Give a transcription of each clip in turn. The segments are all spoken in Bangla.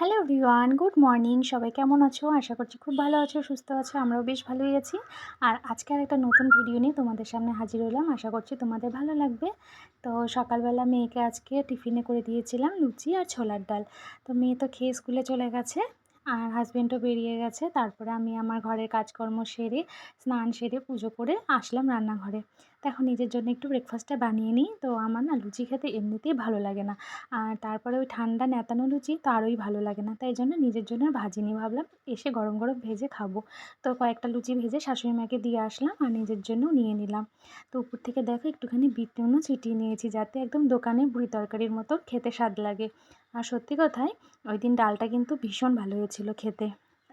হ্যালো এভরিওয়ান গুড মর্নিং সবাই কেমন আছো? আশা করছি খুব ভালো আছো, সুস্থ আছো, আমরাও বেশ ভালোই আছি। আর আজকে আর একটা নতুন ভিডিও নিয়ে তোমাদের সামনে হাজির হলাম। আশা করছি তোমাদের ভালো লাগবে। তো সকালবেলা মেয়েকে আজকে টিফিনে করে দিয়েছিলাম লুচি আর ছোলার ডাল। তো মেয়ে তো খেয়ে স্কুলে চলে গেছে আর হাজব্যান্ডও বেরিয়ে গেছে। তারপরে আমি আমার ঘরের কাজকর্ম সেরে, স্নান সেরে, পুজো করে আসলাম রান্নাঘরে। তো এখন নিজের জন্য একটু ব্রেকফাস্টটা বানিয়ে নিই। তো আমার না লুচি খেতে এমনিতেই ভালো লাগে না। আর তারপরে ওই ঠান্ডা নেতানো লুচি তো আরোই ভালো লাগে না। তাই জন্য নিজের জন্য ভাজিনি ভাবলাম এসে গরম গরম ভেজে খাব। তো কয়েকটা লুচি ভেজে শাশুড়ি মাকে দিয়ে আসলাম আর নিজের জন্য নিয়ে নিলাম। তো উপর থেকে দেখো একটুখানি বিট নুনও ছিটিয়ে নিয়েছি যাতে একদম দোকানে বুড়ি তরকারির মতো খেতে স্বাদ লাগে। আর সত্যি কথাই ওই দিন ডালটা কিন্তু ভীষণ ভালো হয়েছিল খেতে।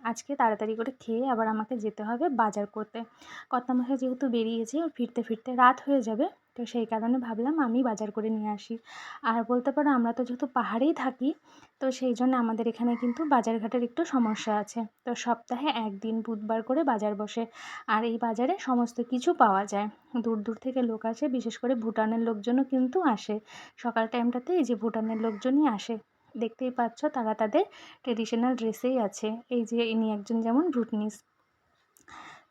আজকে তাড়াতাড়ি করে খেয়ে আবার আমাকে যেতে হবে বাজার করতে। কর্তামশাই যেহেতু বেরিয়েছে, ওর ফিরতে ফিরতে রাত হয়ে যাবে, তো সেই কারণে ভাবলাম আমি বাজার করে নিয়ে আসি। আর বলতে পারো আমরা তো যেহেতু পাহাড়েই থাকি, তো সেই জন্য আমাদের এখানে কিন্তু বাজারঘাটের একটু সমস্যা আছে। তো সপ্তাহে একদিন বুধবার করে বাজার বসে, আর এই বাজারে সমস্ত কিছু পাওয়া যায়। দূর দূর থেকে লোক আসে, বিশেষ করে ভুটানের লোকজনও কিন্তু আসে। সকাল টাইমটাতে এই যে ভুটানের লোকজনই আসে। দেখতেই পাচ্ছ তারা তাদের ট্রেডিশনাল ড্রেসেই আছে। এই যে ইনি একজন যেমন ভুটনিস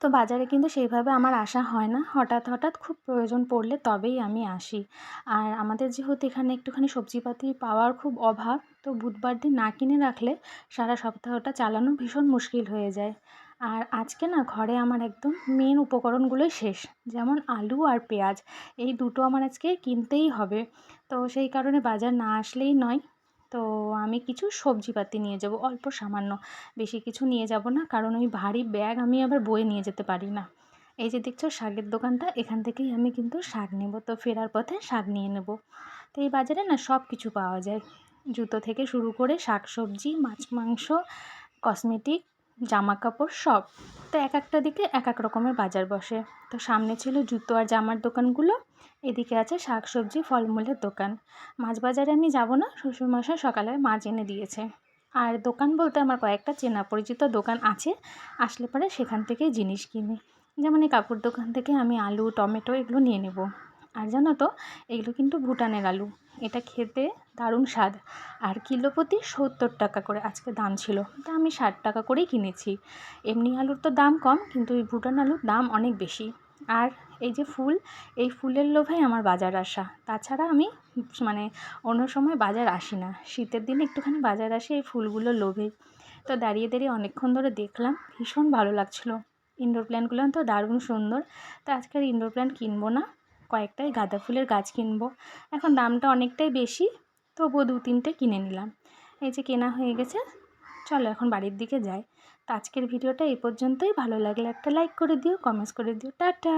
তো বাজারে কিন্তু সেইভাবে আমার আসা হয় না। হঠাৎ হঠাৎ খুব প্রয়োজন পড়লে তবেই আমি আসি। আর আমাদের যেহেতু এখানে একটুখানি সবজিপাতি পাওয়ার খুব অভাব, তো বুধবার দিন না কিনে রাখলে সারা সপ্তাহটা চালানো ভীষণ মুশকিল হয়ে যায়। আর আজকে না ঘরে আমার একদম মেন উপকরণগুলোই শেষ, যেমন আলু আর পেঁয়াজ। এই দুটো আমার আজকে কিনতেই হবে। তো সেই কারণে বাজার না আসলেই নয়। তো আমি কিছু সবজিপাতি নিয়ে যাব, অল্প সামান্য। বেশি কিছু নিয়ে যাব না, কারণ ওই ভারী ব্যাগ আমি আবার বয়ে নিয়ে যেতে পারি না। এই যে দেখছ শাকের দোকানটা, এখান থেকেই আমি কিন্তু শাক নেব। তো ফেরার পথে শাক নিয়ে নেব। তো এই বাজারে না সব কিছু পাওয়া যায়। জুতো থেকে শুরু করে শাক সবজি মাছ, মাংস কসমেটিক জামা কাপড় সব। তো এক একটা দিকে এক এক রকমের বাজার বসে। তো সামনে ছিল জুতো আর জামার দোকানগুলো, এদিকে আছে শাক সবজি ফলমূলের দোকান। মাছ বাজারে আমি যাব না, শ্বশুরমশাই সকালে মাছ এনে দিয়েছে। আর দোকান বলতে আমার কয়েকটা চেনা পরিচিত দোকান আছে, আসলে পরে সেখান থেকেই জিনিস কিনি। যেমন এই কাপড় দোকান থেকে আমি আলু, টমেটো এগুলো নিয়ে নেব। আর জানো তো, এগুলো কিন্তু ভুটানের আলু। এটা খেতে দারুণ স্বাদ। আর কিলো প্রতি সত্তর টাকা করে আজকে দাম ছিল। তা আমি ষাট টাকা করেই কিনেছি। এমনি আলুর তো দাম কম, কিন্তু এই ভুটান আলুর দাম অনেক বেশি। আর এই যে ফুল, এই ফুলের লোভেই আমার বাজার আসা তাছাড়া আমি মানে অন্য সময় বাজার আসি না। শীতের দিনে একটুখানি বাজার আসি এই ফুলগুলোর লোভেই তো দাঁড়িয়ে দাঁড়িয়ে অনেকক্ষণ ধরে দেখলাম, ভীষণ ভালো লাগছিল। ইনডোর প্ল্যান্টগুলো তো দারুণ সুন্দর। তো আজকে আর ইনডোর প্ল্যান্ট কিনবো না? কয়েকটাই গাঁদা ফুলের গাছ কিনবো। এখন দামটা অনেকটাই বেশি, তবুও দু তিনটে কিনে নিলাম। এই যে কেনা হয়ে গেছে, চলো এখন বাড়ির দিকে যাই। তো আজকের ভিডিওটা এই পর্যন্তই। ভালো লাগলে একটা লাইক করে দিও কমেন্টস করে দিও। টাটা!